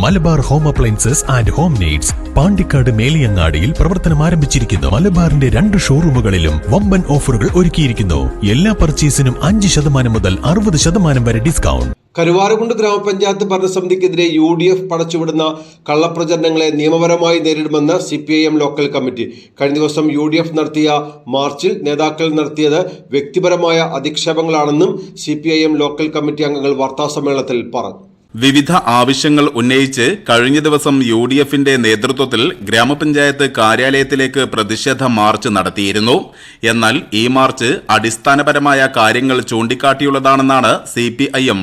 Malabar home appliances and home needs Pandikkad മേലിയങ്ങാടിയിൽ പ്രവർത്തനം ആരംഭിച്ചിരിക്കുന്നു. മലബാറിന്റെ രണ്ട് ഷോറൂമുകളിലും വമ്പൻ ഓഫറുകൾ ഒരുക്കിയിരിക്കുന്നു. എല്ലാ പർച്ചേസിനും അഞ്ച് ശതമാനം മുതൽ അറുപത് ശതമാനം വരെ ഡിസ്കൗണ്ട്. കരുവാറുകുണ്ട് ഗ്രാമപഞ്ചായത്ത് ഭരണസമിതിക്കെതിരെ യു ഡി എഫ് പടച്ചുവിടുന്ന കള്ളപ്രചരണങ്ങളെ നിയമപരമായി നേരിടുമെന്ന് C P I M local committee. കഴിഞ്ഞ ദിവസം യു ഡി എഫ് നടത്തിയ മാർച്ചിൽ നേതാക്കൾ നടത്തിയത് വ്യക്തിപരമായ അധിക്ഷേപങ്ങളാണെന്നും C P I M local committee അംഗങ്ങൾ വാർത്താസമ്മേളനത്തിൽ പറഞ്ഞു. വിവിധ ആവശ്യങ്ങൾ ഉന്നയിച്ച് കഴിഞ്ഞ ദിവസം യു ഡി എഫിന്റെ നേതൃത്വത്തിൽ ഗ്രാമപഞ്ചായത്ത് കാര്യാലയത്തിലേക്ക് പ്രതിഷേധ മാർച്ച് നടത്തിയിരുന്നു. എന്നാൽ ഈ മാർച്ച് അടിസ്ഥാനപരമായ കാര്യങ്ങൾ ചൂണ്ടിക്കാട്ടിയുള്ളതാണെന്നാണ് സി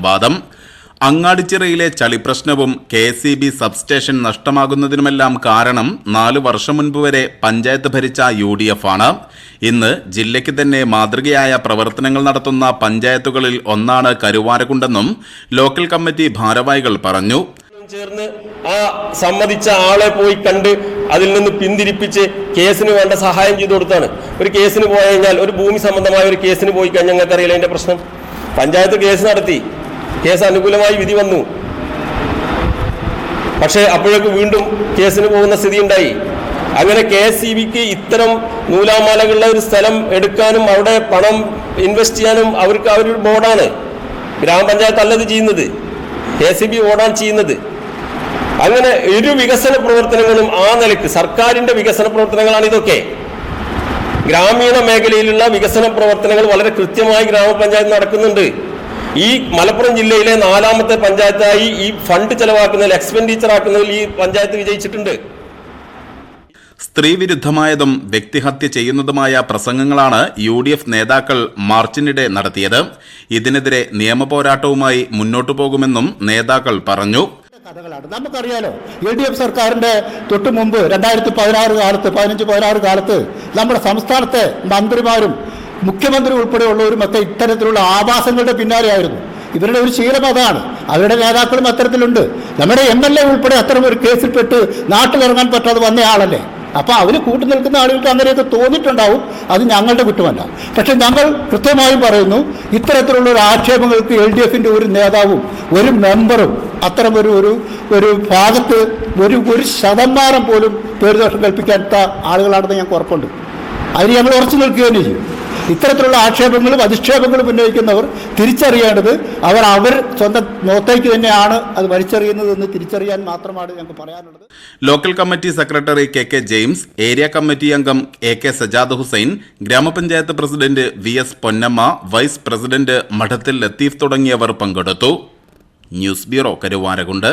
വാദം. അങ്ങാടിച്ചിറയിലെ ചളിപ്രശ്നവും K S C B substation നഷ്ടമാകുന്നതിനുമെല്ലാം കാരണം നാലു വർഷം മുൻപ് വരെ പഞ്ചായത്ത് ഭരിച്ച യു ഡി എഫ് ആണ്. ഇന്ന് ജില്ലയ്ക്ക് തന്നെ മാതൃകയായ പ്രവർത്തനങ്ങൾ നടത്തുന്ന പഞ്ചായത്തുകളിൽ ഒന്നാണ് കരുവാരകുണ്ടെന്നും ലോക്കൽ കമ്മിറ്റി ഭാരവാഹികൾ പറഞ്ഞു. ചേർന്ന് ആ സമ്മതിച്ച ആളെ പോയി കണ്ട് അതിൽ നിന്ന് പിന്തിരിപ്പിച്ച് കേസിന് വേണ്ട സഹായം ചെയ്തു കൊടുത്താണ്. ഒരു കേസിന് പോയി കഴിഞ്ഞാൽ ഒരു ഭൂമി സംബന്ധമായ ഒരു കേസിന് പോയി കഴിഞ്ഞാൽ ഞങ്ങൾക്ക് അറിയില്ല അതിന്റെ പ്രശ്നം? പഞ്ചായത്ത് കേസ് നടത്തി. കേസ് അനുകൂലമായി വിധി വന്നു. പക്ഷേ അപ്പോഴേക്ക് വീണ്ടും കേസിന് പോകുന്ന സ്ഥിതി ഉണ്ടായി അങ്ങനെ കെ എസ് ഇ ബിക്ക് ഇത്തരം നൂലാമാലകളുടെ ഒരു സ്ഥലം എടുക്കാനും അവിടെ പണം ഇൻവെസ്റ്റ് ചെയ്യാനും അവർക്ക് അവരൊരു ബോർഡാണ് ഗ്രാമപഞ്ചായത്ത് അല്ലത് ചെയ്യുന്നത്. കെ എസ് ഇ ബി ബോർഡാണ് ചെയ്യുന്നത്. അങ്ങനെ ഒരു വികസന പ്രവർത്തനങ്ങളും ആ നിലയ്ക്ക് സർക്കാരിന്റെ വികസന പ്രവർത്തനങ്ങളാണ് ഇതൊക്കെ. ഗ്രാമീണ മേഖലയിലുള്ള വികസന പ്രവർത്തനങ്ങൾ വളരെ കൃത്യമായി ഗ്രാമപഞ്ചായത്ത് നടക്കുന്നുണ്ട്. ഈ മലപ്പുറം ജില്ലയിലെ നാലാമത്തെ പഞ്ചായത്തായി ഈ ഫണ്ട് ചെലവാക്കുന്നതിൽ എക്സ്പെൻഡിച്ചർ ആക്കുന്നതിൽ ഈ പഞ്ചായത്ത് വിജയിച്ചിട്ടുണ്ട്. സ്ത്രീവിരുദ്ധമായതും വ്യക്തിഹത്യ ചെയ്യുന്നതുമായ പ്രസംഗങ്ങളാണ് യു ഡി എഫ് നേതാക്കൾ മാർച്ചിനിടെ നടത്തിയത്. ഇതിനെതിരെ നിയമപോരാട്ടവുമായി മുന്നോട്ടു പോകുമെന്നും നേതാക്കൾ പറഞ്ഞു. കഥകളാണ്. നമുക്കറിയാലോ എൽ ഡി എഫ് സർക്കാരിന്റെ തൊട്ടു മുമ്പ് രണ്ടായിരത്തി പതിനാറ് കാലത്ത് പതിനഞ്ച് പതിനാറ് കാലത്ത് നമ്മുടെ സംസ്ഥാനത്തെ മന്ത്രിമാരും മുഖ്യമന്ത്രി ഉൾപ്പെടെയുള്ളവരും ഒക്കെ ഇത്തരത്തിലുള്ള ആവാസങ്ങളുടെ പിന്നാലെയായിരുന്നു. ഇവരുടെ ഒരു ശീലം അതാണ്. അവരുടെ നേതാക്കളും അത്തരത്തിലുണ്ട്. നമ്മുടെ എം എൽ എ ഉൾപ്പെടെ അത്തരം ഒരു കേസിൽപ്പെട്ട് നാട്ടിലിറങ്ങാൻ പറ്റാതെ വന്നയാളല്ലേ അപ്പോൾ അവർ കൂട്ടു നിൽക്കുന്ന ആളുകൾക്ക് അങ്ങനെയൊക്കെ തോന്നിയിട്ടുണ്ടാവും. അത് ഞങ്ങളുടെ കുറ്റമല്ല. പക്ഷെ ഞങ്ങൾ കൃത്യമായും പറയുന്നു ഇത്തരത്തിലുള്ള ഒരു ആക്ഷേപങ്ങൾക്ക് എൽ ഡി എഫിന്റെ ഒരു നേതാവും ഒരു മെമ്പറും അത്തരം ഒരു ഒരു ഒരു ഭാഗത്ത് ഒരു ഒരു ശതമാനം പോലും പേരുദോഷം കൽപ്പിക്കാത്ത ആളുകളാണെന്ന് ഞങ്ങൾക്ക് ഉറപ്പുണ്ട്. അതിന് ഞങ്ങൾ ഉറച്ചു നിൽക്കുക തന്നെ ചെയ്യും. ഇത്തരത്തിലുള്ള ആക്ഷേപങ്ങളും അധിക്ഷേപങ്ങളും ഉന്നയിക്കുന്നവർ തിരിച്ചറിയേണ്ടത് അവർ അവർ സ്വന്തം മുഖത്തേക്ക് തന്നെയാണ് അത് വലിച്ചെറിയുന്നതെന്ന് തിരിച്ചറിയാൻ മാത്രമാണ് ഞങ്ങൾക്ക് പറയാനുള്ളത്. Local committee secretary K K James area committee അംഗം A K Sajad Hussain grama panchayat president V S Ponnamma vice president Madathil Latheef തുടങ്ങിയവർ പങ്കെടുത്തു. News bureau Karuvarakundu.